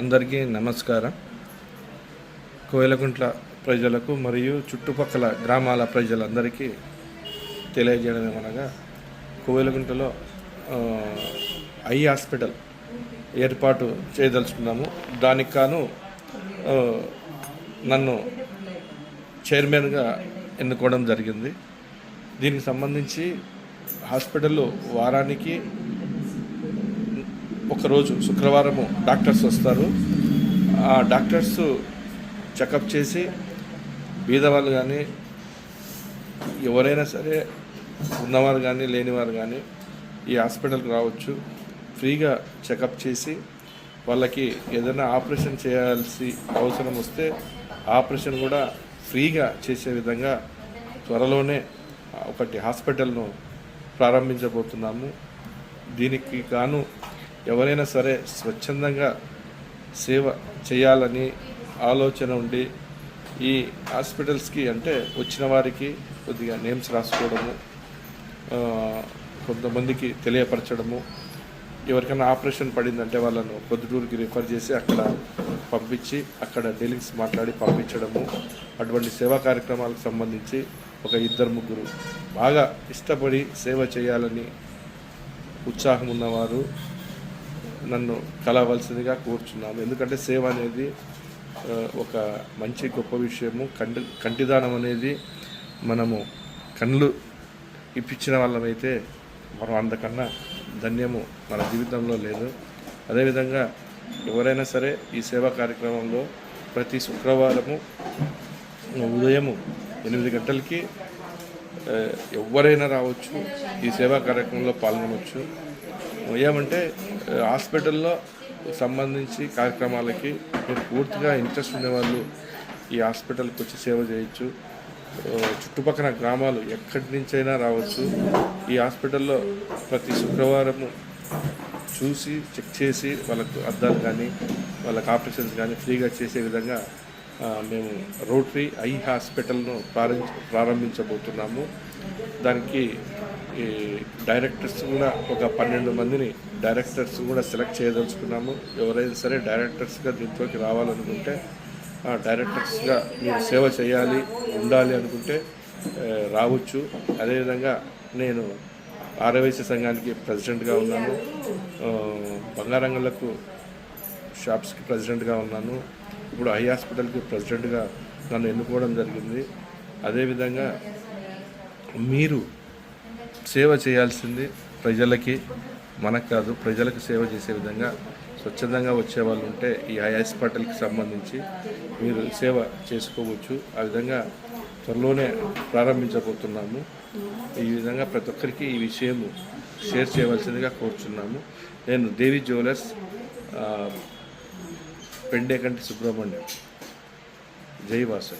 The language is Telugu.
అందరికీ నమస్కారం. కోయలకుంట్ల ప్రజలకు మరియు చుట్టుపక్కల గ్రామాల ప్రజలందరికీ తెలియజేయడం ఏమనగా కోయలకుంటలో ఐ హాస్పిటల్ ఏర్పాటు చేయదలుచుకున్నాము. దానికి కాను నన్ను చైర్మన్గా ఎన్నుకోవడం జరిగింది. దీనికి సంబంధించి హాస్పిటల్లో వారానికి ఒకరోజు శుక్రవారము డాక్టర్స్ వస్తారు. ఆ డాక్టర్స్ చెకప్ చేసి బీదవాళ్ళు కానీ ఎవరైనా సరే ఉన్నవారు కానీ లేనివారు కానీ ఈ హాస్పిటల్కి రావచ్చు. ఫ్రీగా చెకప్ చేసి వాళ్ళకి ఏదైనా ఆపరేషన్ చేయాల్సి అవసరం వస్తే ఆపరేషన్ కూడా ఫ్రీగా చేసే విధంగా త్వరలోనే ఒకటి హాస్పిటల్ను ప్రారంభించబోతున్నాము. దీనికి గాను ఎవరైనా సరే స్వచ్ఛందంగా సేవ చేయాలని ఆలోచన ఉండి ఈ హాస్పిటల్స్కి అంటే వచ్చిన వారికి కొద్దిగా నేమ్స్ రాసుకోవడము కొంతమందికి తెలియపరచడము. ఎవరికైనా ఆపరేషన్ పడిందంటే వాళ్ళను పొద్దుటూరుకి రిఫర్ చేసి అక్కడ పంపించి అక్కడ డీలింగ్స్ మాట్లాడి పంపించడము. అటువంటి సేవా కార్యక్రమాలకు సంబంధించి ఒక ఇద్దరు ముగ్గురు బాగా ఇష్టపడి సేవ చేయాలని ఉత్సాహం ఉన్నవారు. నన్ను కలవలసిందిగా కోరుచున్నాను ఎందుకంటే సేవ అనేది ఒక మంచి గొప్ప విషయము. కంటి కంటిదానం అనేది మనము కళ్ళు ఇప్పించిన వాళ్ళమైతే మనం అంతకన్నా ధన్యము మన జీవితంలో లేదు. అదేవిధంగా ఎవరైనా సరే ఈ సేవా కార్యక్రమంలో ప్రతి శుక్రవారము ఉదయము ఎనిమిది గంటలకి ఎవరైనా రావచ్చు ఈ సేవా కార్యక్రమంలో పాల్గొనవచ్చు ఏమంటే హాస్పిటల్లో సంబంధించి కార్యక్రమాలకి మీరు పూర్తిగా ఇంట్రెస్ట్ ఉండేవాళ్ళు ఈ హాస్పిటల్కి వచ్చి సేవ చేయొచ్చు. చుట్టుపక్కల గ్రామాలు ఎక్కడి నుంచైనా రావచ్చు. ఈ హాస్పిటల్లో ప్రతి శుక్రవారము చూసి చెక్ చేసి వాళ్ళకు అద్దాలు కానీ వాళ్ళకి ఆపరేషన్స్ కానీ ఫ్రీగా చేసే విధంగా మేము రోటరీ ఐ హాస్పిటల్ను ప్రారంభ ప్రారంభించబోతున్నాము. దానికి ఈ డైరెక్టర్స్ కూడా ఒక పన్నెండు మందిని డైరెక్టర్స్ కూడా సెలెక్ట్ చేయదలుచుకున్నాము. ఎవరైనా సరే డైరెక్టర్స్గా దీంట్లోకి రావాలనుకుంటే ఆ డైరెక్టర్స్గా మీరు సేవ చేయాలి ఉండాలి అనుకుంటే రావచ్చు. అదేవిధంగా నేను ఆరవేశ సంఘానికి ప్రెసిడెంట్గా ఉన్నాను. బంగారంగలకు షాప్స్కి ప్రెసిడెంట్గా ఉన్నాను. ఇప్పుడు ఐ హాస్పిటల్కి ప్రెసిడెంట్గా నన్ను ఎన్నుకోవడం జరిగింది. అదేవిధంగా మీరు సేవ చేయాల్సింది ప్రజలకి మనకు కాదు ప్రజలకు సేవ చేసే విధంగా స్వచ్ఛందంగా వచ్చే వాళ్ళు ఉంటే ఈ హాస్పిటల్కి సంబంధించి మీరు సేవ చేసుకోవచ్చు. ఆ విధంగా త్వరలోనే ప్రారంభించబోతున్నాము. ఈ విధంగా ప్రతి ఒక్కరికి ఈ విషయం షేర్ చేయవలసిందిగా కోరుచున్నాము. నేను దేవి జ్యువెలర్స్ పెండేకంటి సుబ్రహ్మణ్యం. జై వాసు